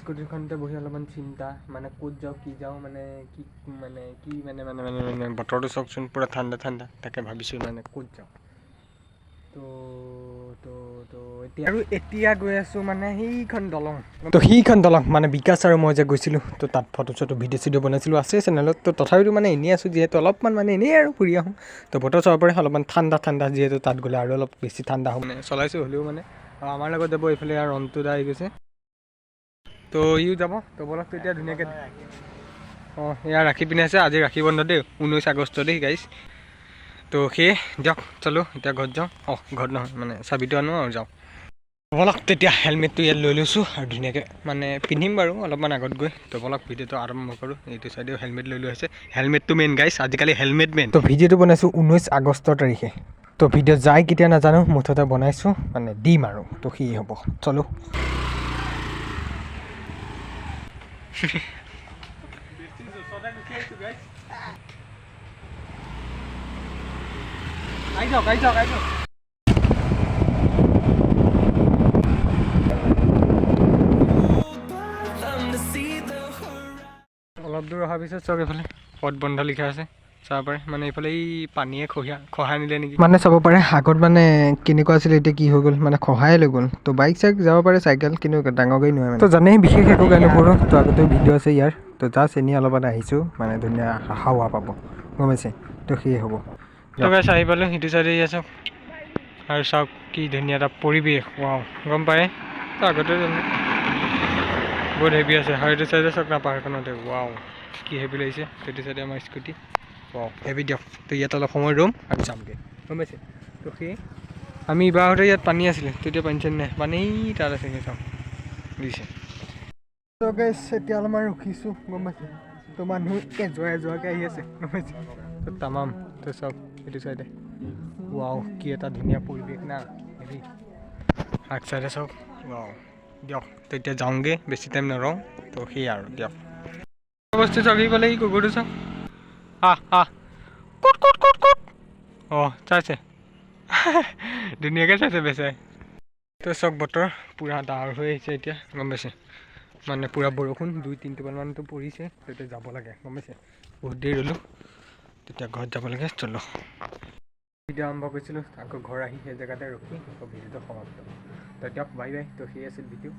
স্কুটিখনতে বহি অলপমান চিন্তা মানে ক'ত যাওঁ কি যাওঁ মানে কি মানে কি মানে মানে মানে মানে বতৰটো চাওকচোন পূৰা ঠাণ্ডা ঠাণ্ডা তাকে ভাবিছোঁ মানে ক'ত যাওঁ। তো তো তো এতিয়া আৰু এতিয়া গৈ আছোঁ মানে সেইখন দলং। তো সেইখন দলং মানে বিকাশ আৰু মই যে গৈছিলোঁ তো তাত ফটো চটো ভিডিঅ' চিডিঅ' বনাইছিলোঁ আছে চেনেলত তো তথাপিতো মানে এনেই আছোঁ যিহেতু অলপমান মানে এনেই আৰু ফুৰি আহোঁ। তো বতৰ চাব পাৰে অলপমান ঠাণ্ডা ঠাণ্ডা যিহেতু তাত গ'লে আৰু অলপ বেছি ঠাণ্ডা হ'ব। মানে চলাইছোঁ হ'লেও মানে আৰু আমাৰ লগত যাব এইফালে আৰু ৰন্টু দা আহি গৈছে। তো ইও যাব। তো বলক তেতিয়া ধুনীয়াকৈ অঁ, এয়া ৰাখি পিনে আছে, আজি ৰাখি বন্ধ দেই ঊনৈছ আগষ্ট দেই গাইছ তো সেয়ে দিয়ক চলো, এতিয়া ঘৰত যাওঁ। অঁ, ঘৰত নহয় মানে চাবিটো আনো আৰু যাওঁ। বলক, তেতিয়া হেলমেটটো ইয়াত লৈ লৈছোঁ আৰু ধুনীয়াকৈ মানে পিন্ধিম বাৰু, অলপমান আগত গৈ। তো বলক, ভিডিঅ'টো আৰম্ভ কৰোঁ, এইটো চাইডেও হেলমেট লৈ লৈ আছে। হেলমেটটো মেইন গাইছ আজিকালি হেলমেট মেইন তো ভিডিঅ'টো বনাইছোঁ ঊনৈছ আগষ্টৰ তাৰিখে। তো ভিডিঅ' যায় কেতিয়া নাজানো, মুঠতে বনাইছোঁ মানে দিম আৰু, তো সি হ'ব। চলো। যাওক আহি যাওক অলপ দূৰ অহাৰ পিছত চাওক এইফালে পথ বন্ধ লিখা আছে। চাব পাৰে মানে এইফালে এই পানীয়ে খহিয়া খহাই নিলে নেকি? মানে চাব পাৰে আগত মানে কেনেকুৱা আছিলে এতিয়া কি হৈ গ'ল মানে খহাই লৈ গ'ল। তো বাইক চাইক যাব পাৰে চাইকেল কিন্তু ডাঙৰ গাড়ী নহয় মানে। তো জানেই বিশেষ একো গাড়ী নকৰোঁ তো আগতেও ভিডিঅ' আছে ইয়াৰ। তো জাষ্ট এনেই অলপমান আহিছোঁ মানে ধুনীয়া হাৱা পাব গম পাইছে? তো সেয়ে হ'ব। তো গাইছ আহি পালোঁ সিটো চাইডে চাওক আৰু চাওক কি ধুনীয়া এটা পৰিৱেশ ৱাও গম পায়? তো আগতে জানো বহুত হেভি আছে। আৰু এইটো চাইডে চাওক না পাহাৰখনতে ৱাও কি হেভি লাগিছে। সেইটো চাইডে আমাৰ স্কুটি। হেভি দিয়ক তো ইয়াত অলপ সময় ৰ'ম আৰু যামগৈ গম পাইছে তো সেই আমি ইবাৰতে ইয়াত পানী আছিলে তেতিয়া পানী চানী নাই পানী তাত আছেগৈ চাওক দিছে তো গাইছ এতিয়া অলপমান ৰখিছোঁ গম পাইছে তো মানুহ এযোৱা এযোৱাকৈ আহি আছে গম পাইছে তো তামাম তো চাওক এইটো চাইডে ৱাও কি এটা ধুনীয়া পৰিৱেশ না হেৰি আগ চাইডে চাওক ৱাও দিয়ক তো এতিয়া যাওঁগৈ বেছি টাইম নৰওঁ তো সেয়াই আৰু দিয়ক বস্তু চাওক সি পালে এই কুকুৰটো চাওক আহ কুট কুট কুট কুট অঁ চাইছে। ধুনীয়াকৈ চাইছে বেচাই। তো চাওক বতৰ পূৰা ডাৱৰ হৈ আহিছে এতিয়া, গম পাইছে? মানে পূৰা বৰষুণ, দুই, তিনি টোপালমানতো পৰিছে তো এতিয়া যাব লাগে, গম পাইছে? বহুত দেৰি ৰ'লোঁ, তেতিয়া ঘৰত যাব লাগে, চলো। ভিডিঅ' আৰম্ভ কৰিছিলোঁ, আকৌ ঘৰ আহি সেই জেগাতে ৰখি ভিডিঅ'টো সমাপ্ত। তো দিয়ক, বাই বাই। তো সেই আছিল ভিডিঅ'